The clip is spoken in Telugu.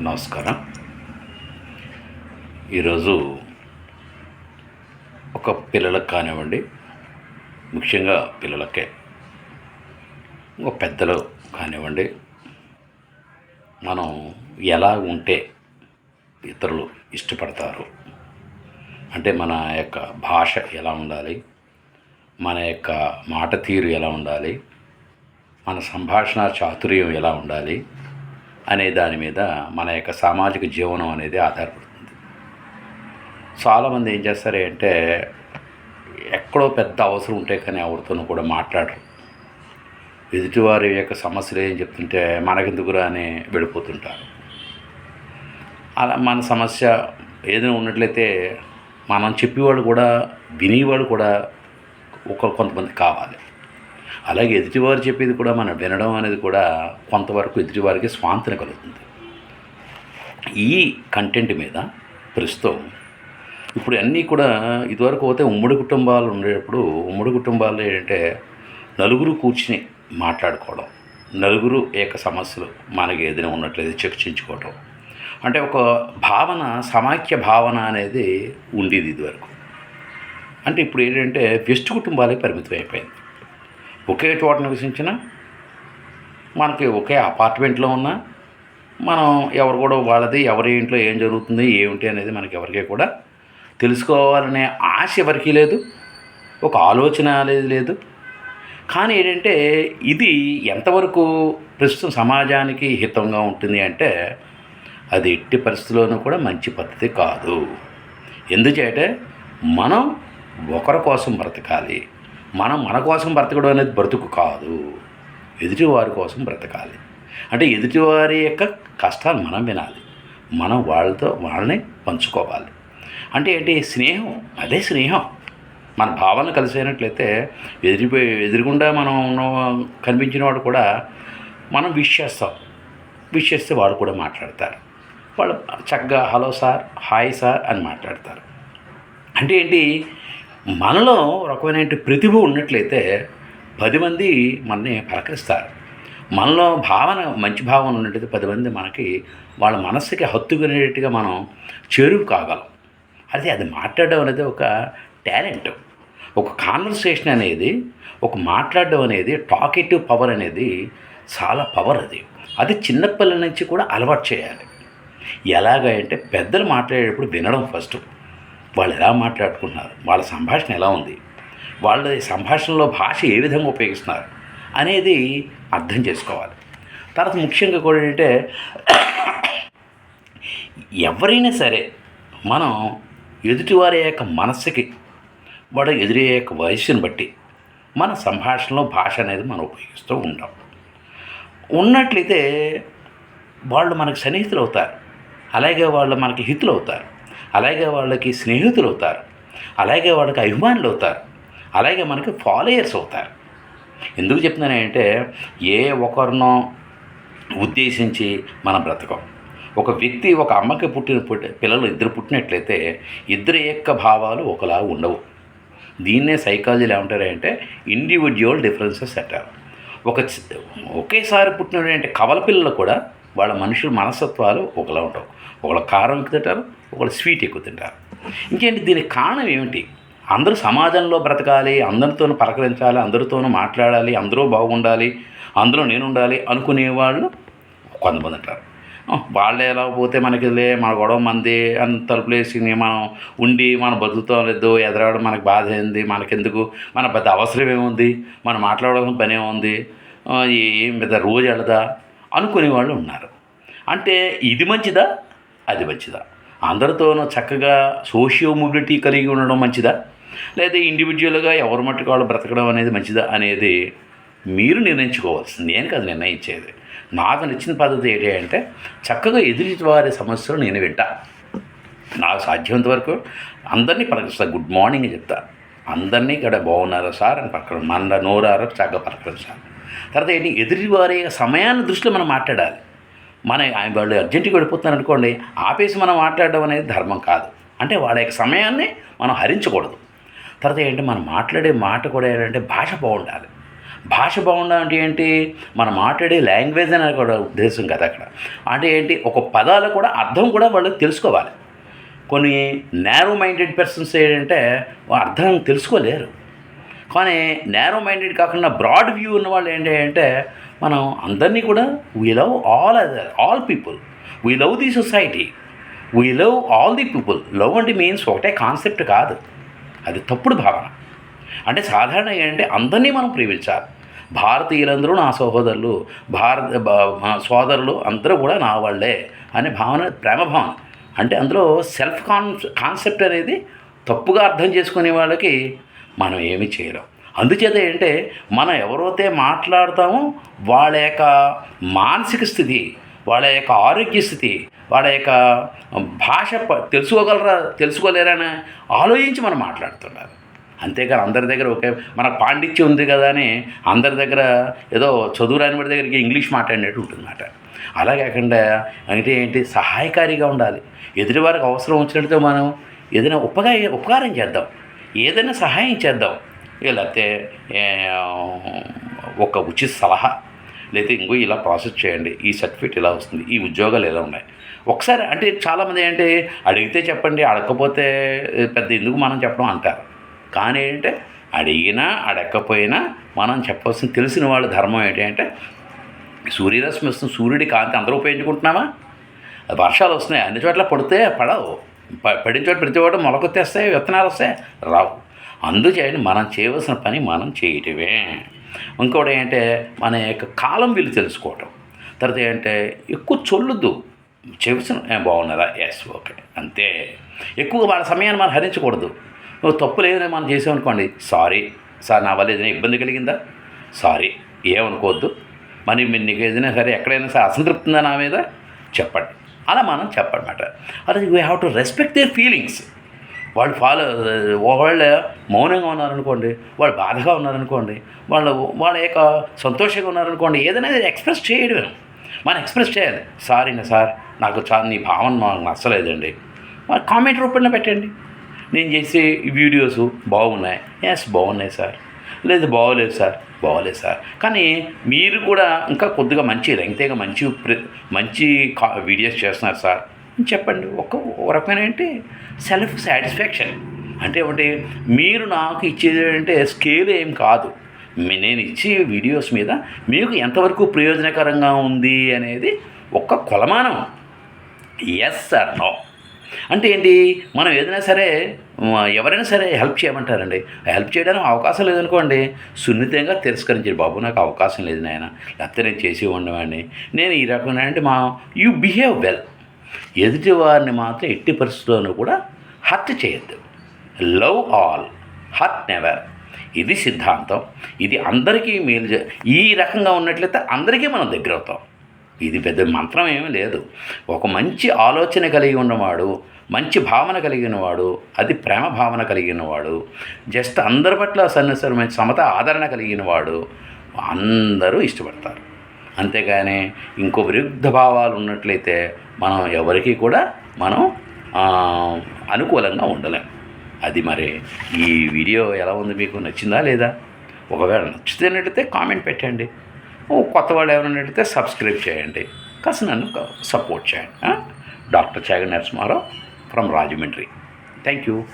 నమస్కారం. ఈరోజు ఒక పిల్లలకు కానివ్వండి ముఖ్యంగా పిల్లలకే ఒక పెద్దలు కానివ్వండి మనం ఎలా ఉంటే ఇతరులు ఇష్టపడతారు? అంటే మన యొక్క భాష ఎలా ఉండాలి? మన యొక్క మాట తీరు ఎలా ఉండాలి? మన సంభాషణ చాతుర్యం ఎలా ఉండాలి? అనే దాని మీద మన యొక్క సామాజిక జీవనం అనేది ఆధారపడుతుంది. చాలామంది ఏం చేస్తారు అంటే ఎక్కడో పెద్ద అవసరం ఉంటే కానీ ఎవరితోనూ కూడా మాట్లాడరు. ఎదుటివారి యొక్క సమస్యలు ఏం చెప్తుంటే మనకెందుకురా అని వెళ్ళిపోతుంటారు. అలా మన సమస్య ఏదైనా ఉన్నట్లయితే మనం చెప్పేవాడు కూడా వినేవాడు కూడా ఒక కొంతమంది కావాలి. అలాగే ఎదుటివారు చెప్పేది కూడా మనం వినడం అనేది కూడా కొంతవరకు ఎదుటివారికి స్వాంతన కలుగుతుంది. ఈ కంటెంట్ మీద ప్రస్తుతం ఇప్పుడు అన్నీ కూడా ఇదివరకు పోతే ఉమ్మడి కుటుంబాలు ఉండేటప్పుడు ఉమ్మడి కుటుంబాలు ఏంటంటే నలుగురు కూర్చుని మాట్లాడుకోవడం నలుగురు ఏక సమస్యలు మనకి ఏదైనా ఉన్నట్లయితే చర్చించుకోవడం అంటే ఒక భావన సమాఖ్య భావన అనేది ఉండేది ఇదివరకు. అంటే ఇప్పుడు ఏంటంటే వెస్ట్ కుటుంబాలే పరిమితం అయిపోయింది. ఒకే చోట నివసించిన మనకి ఒకే అపార్ట్మెంట్లో ఉన్న మనం ఎవరు కూడా వాళ్ళది ఎవరి ఇంట్లో ఏం జరుగుతుంది ఏమిటి అనేది మనకి ఎవరికీ కూడా తెలుసుకోవాలనే ఆశ ఎవరికీ లేదు ఒక ఆలోచన అనేది లేదు. కానీ ఏంటంటే ఇది ఎంతవరకు ప్రస్తుతం సమాజానికి హితంగా ఉంటుంది అంటే అది ఎట్టి పరిస్థితుల్లోనూ కూడా మంచి పద్ధతి కాదు. ఎందుచేటే మనం ఒకరి కోసం బ్రతకాలి. మనం మన కోసం బ్రతకడం అనేది బ్రతుకు కాదు. ఎదుటివారి కోసం బ్రతకాలి. అంటే ఎదుటివారి యొక్క కష్టాలు మనం వినాలి. మనం వాళ్ళతో వాళ్ళని పంచుకోవాలి. అంటే ఏంటి? స్నేహం. అదే స్నేహం. మన భావన కలిసినట్లయితే ఎదిరిపోయి ఎదురుగుండా మనం కనిపించిన వాడు కూడా మనం విష్ చేస్తాం. విష్ చేస్తే వాడు కూడా మాట్లాడతారు. వాళ్ళు చక్కగా హలో సార్. Hi sir. అని మాట్లాడతారు. అంటే ఏంటి? మనలో రకమైన ప్రతిభ ఉన్నట్లయితే పది మంది మనని పలకరిస్తారు. మనలో భావన మంచి భావన ఉన్నట్లయితే పది మంది మనకి వాళ్ళ మనస్సుకి హత్తుకునేట్టుగా మనం చేరువు కాగలం. అదే అది మాట్లాడడం అనేది ఒక టాలెంట్. ఒక కాన్వర్సేషన్ అనేది ఒక మాట్లాడడం అనేది టాకెటివ్ పవర్ అనేది చాలా పవర్ అది. అది చిన్నపిల్లల నుంచి కూడా అలవాటు చేయాలి. ఎలాగంటే పెద్దలు మాట్లాడేటప్పుడు వినడం ఫస్ట్. వాళ్ళు ఎలా మాట్లాడుకుంటున్నారు వాళ్ళ సంభాషణ ఎలా ఉంది వాళ్ళ సంభాషణలో భాష ఏ విధంగా ఉపయోగిస్తున్నారు అనేది అర్థం చేసుకోవాలి. తర్వాత ముఖ్యంగా కూడా ఏంటంటే ఎవరైనా సరే మనం ఎదుటివారి యొక్క మనస్సుకి వాడు ఎదురయ్యే యొక్క వయస్సుని బట్టి మన సంభాషణలో భాష అనేది మనం ఉపయోగిస్తూ ఉంటాం. ఉన్నట్లయితే వాళ్ళు మనకు సన్నిహితులు అవుతారు. అలాగే వాళ్ళు మనకి హితులు అవుతారు. అలాగే వాళ్ళకి స్నేహితులు అవుతారు అలాగే వాళ్ళకి అభిమానులు అవుతారు అలాగే మనకి ఫాలోయర్స్ అవుతారు. ఎందుకు చెప్తున్నానంటే ఏ ఒకరినో ఉద్దేశించి మనం బ్రతకం. ఒక వ్యక్తి ఒక అమ్మకి పుట్టిన పుట్టి పిల్లలు ఇద్దరు పుట్టినట్లయితే ఇద్దరి యొక్క భావాలు ఒకలా ఉండవు. దీన్నే సైకాలజీలో ఏమంటారంటే ఇండివిజువల్ డిఫరెన్సెస్ అంటారు. ఒక ఒకేసారి పుట్టినటువంటి కవల పిల్లలు కూడా వాళ్ళ మనుషుల మనస్తత్వాలు ఒకలా ఉండవు. ఒకళ్ళ కారం తింటారు ఒకళ్ళు స్వీట్ ఎక్కువ తింటారు. ఇంకేంటి దీనికి కారణం ఏమిటి? అందరూ సమాజంలో బ్రతకాలి అందరితోనూ పలకరించాలి అందరితోనూ మాట్లాడాలి అందరూ బాగుండాలి అందులో నేను ఉండాలి అనుకునే వాళ్ళు కొంతమంది ఉంటారు. "ఆ, వాళ్ళే ఎలా పోతే మనకి లే మన గొడవ మంది అంత ప్లేస్ని మనం ఉండి మనం బతుకుతాం లేదు ఎదరవడం మనకు బాధ ఏంది మనకెందుకు మన పెద్ద అవసరం ఏముంది మనం మాట్లాడడం పని ఏముంది ఏం పెద్ద రోజు వెళదా అనుకునే వాళ్ళు ఉన్నారు. అంటే ఇది మంచిదా? అది మంచిదా? అందరితోనూ చక్కగా సోషియో మొబిలిటీ కలిగి ఉండడం మంచిదా? లేదా ఇండివిజువల్గా ఎవరి మట్టుకు వాళ్ళు బ్రతకడం అనేది మంచిదా అనేది మీరు నిర్ణయించుకోవాల్సింది. నేను కాదు నిర్ణయించేది. నాకు నచ్చిన పద్ధతి ఏంటి అంటే చక్కగా ఎదురు వారి సమస్యలు నేను వింటా. నాకు సాధ్యమైనంత వరకు అందరినీ పలకరిస్తా. గుడ్ మార్నింగ్ చెప్తా. అందరినీ ఇక్కడ బాగున్నారా సార్ అని పక్కన మన నోరారా చక్కగా పలకరు సార్. తర్వాత ఏంటి? ఎదుటి వారి సమయాన్ని దృష్టిలో మనం మాట్లాడాలి. మన ఆయన వాళ్ళు అర్జెంటుగా వెళ్ళిపోతున్నారు అనుకోండి ఆపేసి మనం మాట్లాడడం అనేది ధర్మం కాదు. అంటే వాళ్ళ యొక్క సమయాన్ని మనం హరించకూడదు. తర్వాత ఏంటి? మనం మాట్లాడే మాట కూడా ఏంటంటే భాష బాగుండాలి. భాష బాగుండాలంటే ఏంటి? మనం మాట్లాడే లాంగ్వేజ్ అనేది కూడా ఉద్దేశం కదా అక్కడ. అంటే ఏంటి? ఒక పదాలు కూడా అర్థం కూడా వాళ్ళు తెలుసుకోవాలి. కొన్ని నేరో మైండెడ్ పర్సన్స్ ఏంటంటే అర్థం తెలుసుకోలేరు. కానీ నేరో మైండెడ్ కాకుండా బ్రాడ్ వ్యూ ఉన్న వాళ్ళు ఏంటి అంటే మనం అందరినీ కూడా we love all other all people we love the society we love all the people love అంటే మీన్స్ ఒకటే కాన్సెప్ట్ కాదు. అది తప్పుడు భావన. అంటే సాధారణ ఏంటంటే అందరినీ మనం ప్రేమించాలి. భారతీయులందరూ నా సహోదరులు భారత సోదరులు అందరూ కూడా నా వాళ్ళే అనే భావన ప్రేమ భావన. అంటే అందులో సెల్ఫ్ కాన్ కాన్సెప్ట్ అనేది తప్పుగా అర్థం చేసుకునే వాళ్ళకి మనం ఏమి చేయలేం. అందుచేత ఏంటంటే మనం ఎవరైతే మాట్లాడతామో వాళ్ళ యొక్క మానసిక స్థితి వాళ్ళ యొక్క ఆరోగ్య స్థితి వాళ్ళ యొక్క భాష ప- తెలుసుకోగలరా తెలుసుకోలేరని ఆలోచించి మనం మాట్లాడుతున్నారు అంతేకాని అందరి దగ్గర ఒకే మనకు పాండిత్యం ఉంది కదా అని అందరి దగ్గర ఏదో చదువు రాని వాడి దగ్గరికి ఇంగ్లీష్ మాట్లాడినట్టు ఉంటుందన్నమాట అలా కాకుండా అంటే ఏంటి సహాయకారిగా ఉండాలి. ఎదుటి వారికి అవసరం వచ్చినట్టు మనం ఏదైనా ఉపగా ఉపకారం చేద్దాం. ఏదైనా సహాయం చేద్దాం. లేకపోతే ఒక ఉచిత సలహా లేకపోతే ఇంకో ఇలా ప్రాసెస్ చేయండి. ఈ సర్టిఫికేట్ ఇలా వస్తుంది. ఈ ఉద్యోగాలు ఎలా ఉన్నాయి. ఒకసారి అంటే చాలామంది ఏంటి అడిగితే చెప్పండి అడగకపోతే పెద్ద ఎందుకు మనం చెప్పడం అంటారు. కానీ ఏంటంటే అడిగినా అడగకపోయినా మనం చెప్పాల్సిన తెలిసిన వాళ్ళ ధర్మం ఏంటంటే సూర్యరశ్మి వస్తుంది సూర్యుడి కాంతి అందరూ ఉపయోగించుకుంటున్నామా? వర్షాలు వస్తున్నాయి అన్ని చోట్ల పడితే పడవు. ప- పడిన చోట ప్రతి చోట మొలకొత్తేస్తాయి విత్తనాలు వస్తాయి. రావు. అందుచేయండి మనం చేయవలసిన పని మనం చేయటమే. ఇంకోటి ఏంటంటే మన యొక్క కాలం విలువ తెలుసుకోవటం. తర్వాత ఏంటంటే ఎక్కువ చొల్లుద్దు. చెవిసిన బాగున్నదా ఎస్ ఓకే అంతే. ఎక్కువ వాళ్ళ సమయాన్ని మనం హరించకూడదు. నువ్వు తప్పు లేదని మనం చేసామనుకోండి సారీ సార్ నా వల్ల ఏదైనా ఇబ్బంది కలిగిందా? సారీ ఏమనుకోవద్దు. మరి మీరు నీకు ఏదైనా సరే ఎక్కడైనా సరే అసంతృప్తి ఉందా నా మీద? చెప్పండి. అలా మనం చెప్పనమాట. అదే we have to respect their feelings వాళ్ళు ఫాలో ఒకవేళ మౌనంగా ఉన్నారనుకోండి వాళ్ళు బాధగా ఉన్నారనుకోండి వాళ్ళు వాళ్ళ యొక్క సంతోషంగా ఉన్నారనుకోండి ఏదైనా ఎక్స్ప్రెస్ చేయడమే. మనం ఎక్స్ప్రెస్ చేయాలి. సారీ నా సార్ నాకు చాలా నీ భావన నాకు నచ్చలేదండి. కామెంట్ రూపంలో పెట్టండి. నేను చేసే వీడియోస్ బాగున్నాయి. ఎస్ బాగున్నాయి సార్. లేదు బాగోలేదు సార్. బాగోలేదు సార్. కానీ మీరు కూడా ఇంకా కొద్దిగా మంచి రంగితేగా మంచి ప్ర- మంచి కా వీడియోస్ చేస్తున్నారు సార్. చెప్పండి. ఒక రకమైన ఏంటి? సెల్ఫ్ సాటిస్ఫాక్షన్ అంటే ఏమంటే మీరు నాకు ఇచ్చేది అంటే స్కేల్ ఏం కాదు. నేను ఇచ్చే వీడియోస్ మీద మీకు ఎంతవరకు ప్రయోజనకరంగా ఉంది అనేది ఒక్క కొలమానం. ఎస్ సార్ నో అంటే ఏంటి? మనం ఏదైనా సరే ఎవరైనా సరే హెల్ప్ చేయమంటారండి. హెల్ప్ చేయడానికి అవకాశం లేదనుకోండి సున్నితంగా తిరస్కరించారు బాబు. నాకు అవకాశం లేదు నాయన. లేకపోతే నేను చేసి ఉండేవాడిని నేను ఈ రకమైన అంటే మా యూ బిహేవ్ వెల్ ఎదుటి వారిని మాత్రం ఎట్టి పరిస్థితుల్లోనూ కూడా హర్ట్ చేయొద్దు. Love all hurt never. ఇది సిద్ధాంతం. ఇది అందరికీ మేలు ఈ రకంగా ఉన్నట్లయితే అందరికీ మనం దగ్గర అవుతాం. ఇది పెద్ద మంత్రం ఏమీ లేదు. ఒక మంచి ఆలోచన కలిగి ఉన్నవాడు మంచి భావన కలిగిన వాడు అది ప్రేమ భావన కలిగిన వాడు జస్ట్ అందరి పట్ల సన్నసరమైన సమత ఆదరణ కలిగిన వాడు అందరూ ఇష్టపడతారు. అంతేగాని ఇంకో విరుద్ధ భావాలు ఉన్నట్లయితే మనం ఎవరికి కూడా మనం అనుకూలంగా ఉండలేం. అది మరి ఈ వీడియో ఎలా ఉంది మీకు నచ్చిందా లేదా? ఒకవేళ నచ్చితేనట్లయితే కామెంట్ పెట్టండి. కొత్త వాళ్ళు ఎవరైనా అడిగితే సబ్స్క్రైబ్ చేయండి. కాస్త నన్ను సపోర్ట్ చేయండి. Doctor Chaga Narasimha Rao from Rajahmundry. Thank you.